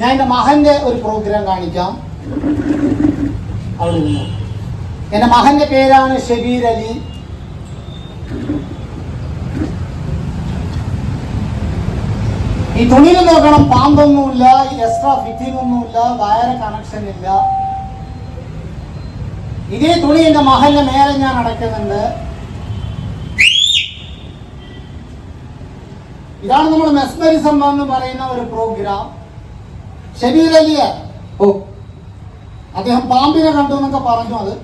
ഞാൻ എന്റെ മഹന്റെ ഒരു പ്രോഗ്രാം കാണിക്കാം. അവിടെ നിന്ന്. എന്റെ മകന്റെ പേരാണ് ഷബീർ അലി. ഈ തുണിയിൽ നോക്കണം പാമ്പൊന്നുമില്ല എക്സ്ട്രാ ഫിറ്റിംഗ് ഒന്നുമില്ല വയറ കണക്ഷൻ ഇല്ല. ഇതേ തുണി എന്റെ മകന്റെ മേലെ ഞാൻ അടയ്ക്കുന്നുണ്ട്. ഇതാണ് നമ്മൾ മെസ്മരിസം എന്ന് പറയുന്ന ഒരു പ്രോഗ്രാം ഷബീർ ഓ അദ്ദേഹം പാമ്പിനെ കണ്ടു എന്നൊക്കെ പറഞ്ഞു അത്.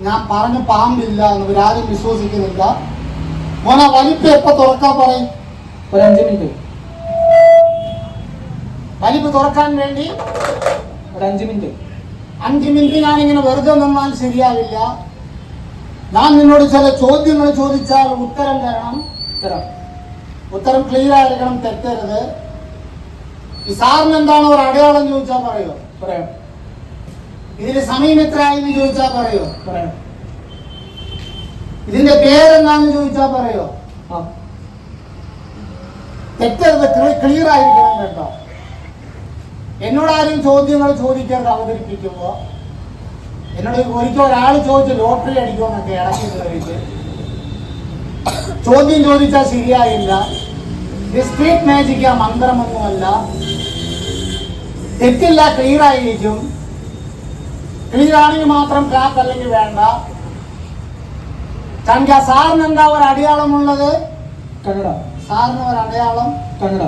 ഞാൻ പറഞ്ഞു പാമ്പില്ല എന്ന് ഇവരാരും വിശ്വസിക്കുന്നില്ല. മോനെ വലിപ്പം എപ്പോ തുറക്കാൻ പറയും? ഒരു അഞ്ചു മിനിറ്റ്. വലിപ്പ് തുറക്കാൻ വേണ്ടി? ഒരു അഞ്ചു മിനിറ്റ്. അഞ്ച് മിനിറ്റ് ഞാനിങ്ങനെ വെറുതെ നിന്നാൽ ശരിയാവില്ല. ഞാൻ നിന്നോട് ചില ചോദ്യങ്ങൾ ചോദിച്ചാൽ ഉത്തരം തരണം. ഉത്തരം. ഉത്തരം ക്ലിയർ ആയിരിക്കണം തെറ്റരുത്. ഈ സാറിന് എന്താണ് ഒരു അടയാളം ചോദിച്ചാൽ പറയോ? പറയാം. ഇതിന്റെ സമയം എത്രയായി എന്ന് ചോദിച്ചാൽ പറയോ? പറയാം. ഇതിന്റെ പേരെന്താണെന്ന് ചോദിച്ചാൽ പറയോ? ആ. തെറ്റരുത് ക്ലിയർ ആയിരിക്കണം കേട്ടോ. എന്നോട് ആരും ചോദ്യങ്ങൾ ചോദിക്കരുത് അവതരിപ്പിക്കുമ്പോ. എന്നോട് ഒരിക്കൽ ഒരാൾ ചോദിച്ചു ലോട്ടറി അടിക്കുമെന്നൊക്കെ ഇടയ്ക്ക് കയറിയിട്ട് ചോദ്യം ചോദിച്ചാൽ ശരിയായില്ല. ഇത് സ്ട്രീറ്റ് മാജിക് ആ മന്ത്രമൊന്നുമല്ല. തെറ്റില്ല ക്ലിയർ ആയിരിക്കും. ക്ലിയർ ആണെങ്കിൽ മാത്രം ക്ലാസ് അല്ലെങ്കിൽ വേണ്ട. കാരണം ആ സാറിന് എന്താ ഒരു അടയാളമുള്ളത്? കന്നഡ. സാറിന് ഒരു അടയാളം കന്നഡ.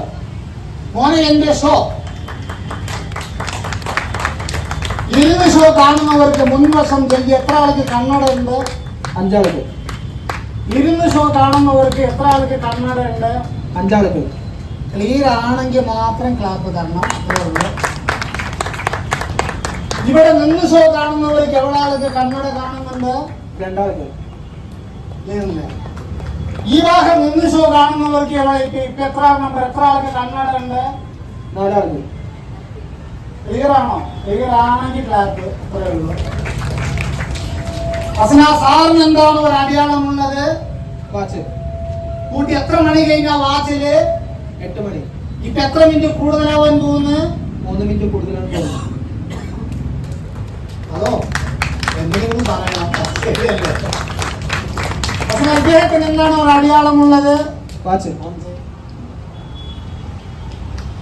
മോനെ എന്റെ ഷോ ഇരുന്ന് ഷോ കാണുന്നവർക്ക് മുൻവശം ചെല്ലി എത്ര ആൾക്ക് കണ്ണട ഉണ്ട്? അഞ്ചാൾക്ക്. ഇരുന്ന് ഷോ കാണുന്നവർക്ക് എത്ര ആൾക്ക് കണ്ണട ഉണ്ട്? അഞ്ചാൾക്ക്. ക്ലിയർ ആണെങ്കിൽ മാത്രം ക്ലാപ്പ് തരണം. അത്രേ ഉള്ളൂ. ഇവിടെ നിന്ന് ഷോ കാണുന്നവർക്ക് എവിടെ ആൾക്ക് കണ്ണട കാണുന്നുണ്ട്. രണ്ടാമത്. ഈ ഭാഗം നിന്ന് ഷോ കാണുന്നവർക്ക് എവിടെ ഇപ്പൊ എത്ര നമ്പർ എത്ര ആൾക്ക് കണ്ണട ഉണ്ട് നാലാൾക്ക് ക്ലിയർ ആണോ? ക്ലിയർ ആണെങ്കിൽ ക്ലാപ്പ് അത്രേ ഉള്ളൂ. അസന സാറിന് എന്താണ് ഒരു അടയാളമുള്ളത് വാച്ച്. കൂട്ടി എത്ര മണി കഴിഞ്ഞാ വാച്ചിൽ? എട്ട് മണി. ഇപ്പൊ എത്ര മിനിറ്റ് കൂടുതലാവാൻ തോന്നുന്നു മൂന്ന് മിനിറ്റ് കൂടുതലാണ് തോന്നുന്നു ശരിയല്ലേ അദ്ദേഹത്തിന് എന്താണ് ഒരു അടയാളമുള്ളത്? വാച്ച്.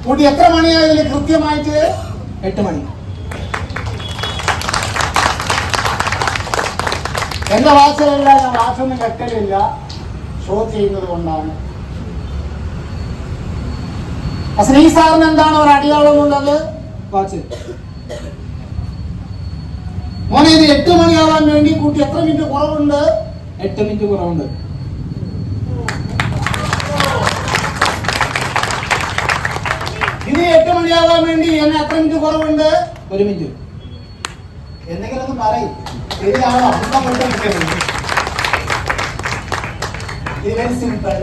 കൂട്ടി എത്ര ഇതിൽ കൃത്യമായിട്ട്? എട്ട് മണി. എന്റെ വാച്ചിലല്ല ഞാൻ വാച്ചൊന്നും കെട്ടലില്ല ഷോ ചെയ്യുന്നത് കൊണ്ടാണ്. അസന സാറിന് എന്താണ് ഒരു അടയാളമുള്ളത്? വാച്ച്. മോനെ ഇത് എട്ട് മണിയാവാൻ വേണ്ടി കൂട്ടി എത്ര മിനിറ്റ് കുറവുണ്ട്? എട്ട് മിനിറ്റ് കുറവുണ്ട്. ഇത് എട്ട് മണിയാവാൻ വേണ്ടി എന്നെ എത്ര മിനിറ്റ് കുറവുണ്ട്? ഒരു മിനിറ്റ് എന്തെങ്കിലും ഒന്ന് പറയും. ശരിയാണോ. ഇത് very simple.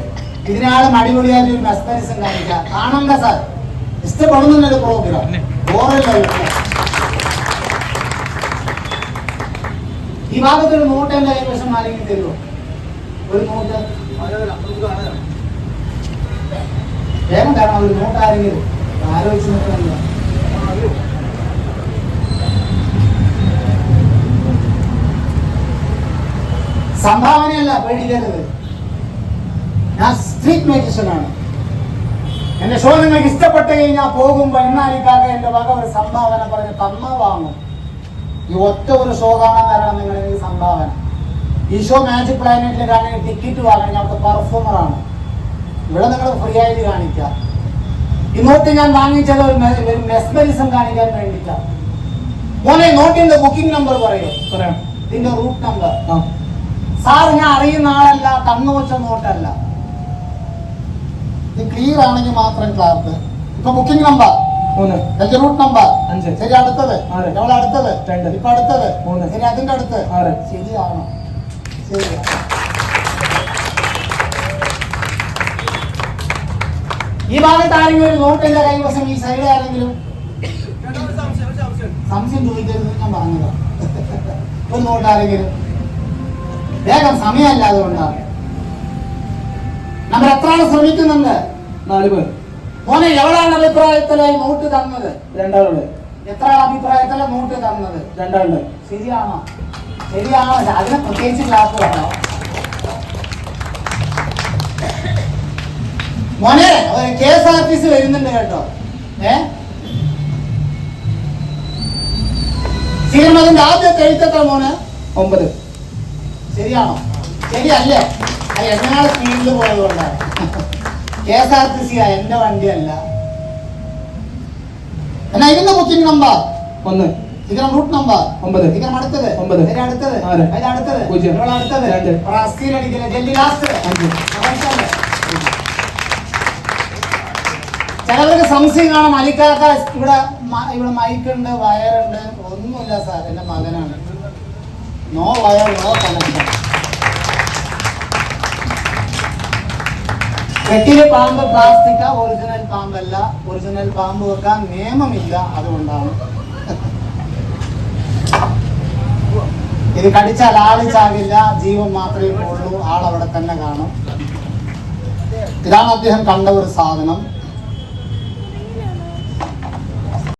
ഇതിനാളും അടിപൊളിയായിട്ട് ഒരു മെസ്മരിസം കാണിക്കാം. കാണണ്ട സാർ. ഇഷ്ടപ്പെടുന്നുണ്ട് പ്രോഗ്രാം ബോറല്ല ഈ ഒരു നോട്ട് കൈവശം ആരെങ്കിലും തരുമോ ഒരു നോട്ട്. വേഗം കാരണം ഒരു നോട്ട് ആരെങ്കിലും ആലോചിച്ച് നിൽക്കണമല്ലോ സംഭാവനയല്ല പേടിക്കരുത്. ഞാൻ സ്ട്രീറ്റ് മ്യൂസിഷ്യനാണ് എന്റെ ഷോ നിങ്ങൾക്ക് ഇഷ്ടപ്പെട്ടു കഴിഞ്ഞാൽ പോകുമ്പോ എന്നാലിക്കാകെ എന്റെ വക ഒരു സംഭാവന പറഞ്ഞ് തന്ന വാങ്ങും ഈ ഒറ്റ ഒരു ഷോ കാണാൻ തരണം നിങ്ങളുടെ ഈ സംഭാവന. ഈ ഷോ മാജിക് പ്ലാനറ്റിൽ കാണാൻ ടിക്കറ്റ് ഞാൻ അവിടുത്തെ പെർഫോമറാണ് ഇവിടെ നിങ്ങൾ ഫ്രീ ആയിട്ട് കാണിക്കാം. ഇന്നോട്ട് ഞാൻ വാങ്ങിച്ചത് ഒരു മെസ്മെറിസം കാണിക്കാൻ വേണ്ടിയിട്ടാണ് മോനെ നോട്ടിന്റെ ബുക്കിംഗ് നമ്പർ പറയൂ. പറയാം. ഇതിന്റെ റൂട്ട് നമ്പർ സാർ ഞാൻ അറിയുന്ന ആളല്ല തന്നു വെച്ച നോട്ടല്ല ഇത് ക്ലിയർ ആണെങ്കിൽ മാത്രം ക്ലാർക്ക് ഇപ്പൊ ബുക്കിംഗ് നമ്പർ മൂന്ന്. എന്റെ റൂട്ട് നമ്പർ അഞ്ച്. ശരി അടുത്തത്. ആറ്. അടുത്തത്. രണ്ട്. ഇപ്പൊ അടുത്തത്. മൂന്ന്. ശരി അതിന്റെ അടുത്ത്. ആറ്. ശരിയാണോ. ശരി. ഈ ഭാഗത്ത് ആരെങ്കിലും ഒരു നോട്ട് എന്റെ കൈവശം ഈ സൈഡ് ആരെങ്കിലും? സംശയം ചോദിക്കരുത് ഞാൻ പറഞ്ഞതാ. ഒരു നോട്ട് ആരെങ്കിലും? വേഗം സമയമല്ല അതുകൊണ്ടാണ് നമ്മൾ എത്ര ശ്രമിക്കുന്നുണ്ട് നാല് പേർ. മോനെ എവളാണ് അഭിപ്രായത്തിലായി നോട്ട് തന്നത്? രണ്ടാളുണ്ട്. എത്ര അഭിപ്രായത്തിൽ നോട്ട് തന്നത്? രണ്ടാളുണ്ട്. ശരിയാണോ? ശരിയാണോ? അതിനെ പ്രത്യേകിച്ച് ക്ലാസ് വേണോ മോനെ K S R T C വരുന്നുണ്ട് കേട്ടോ. ഏ? ശ്രീമതിന്റെ ആദ്യത്തെ എഴുത്തത്ര മോന്? ഒമ്പത്. ശരിയാണോ? ശരിയല്ലേ? അത് എങ്ങനെയാണ് സ്പീഡിൽ പോയതുകൊണ്ടാണ്. K S R T C എന്റെ വണ്ടിയല്ല. എന്നാ ഇതിന്റെ ബുക്കിംഗ് നമ്പർ ഒന്ന്. ഇതിന്റെ റൂട്ട് നമ്പർ ഒമ്പത്. ഇതിന്റെ അടുത്തത്? ഒമ്പത്. ഇതിന്റെ അടുത്തത്. അതിന്റെ അടുത്തത്? പൂജ്യം. അടുത്തത്? രണ്ട്. അടിക്കില്ല ജല്ലി ലാസ്റ്റ് അഞ്ച്. ചിലവർക്ക് സംശയം കാണാം. അലിക്കാക്ക ഇവിടെ ഇവിടെ മൈക്കുണ്ട് വയറുണ്ട് ഒന്നുമില്ല സാർ എന്റെ മകനാണ്. നോ വയർ നോ കണക്ഷൻ വെട്ടിലെ പാമ്പ് പ്ലാസ്റ്റിക് ഒറിജിനൽ പാമ്പല്ല. ഒറിജിനൽ പാമ്പ് വെക്കാൻ നിയമമില്ല അതുകൊണ്ടാണ്. ഇത് കടിച്ചാൽ ആൾ ചാകില്ല ജീവൻ മാത്രമേ ഉള്ളൂ. ആൾ അവിടെ തന്നെ കാണും. ഇതാണ് അദ്ദേഹം കണ്ട ഒരു സാധനം.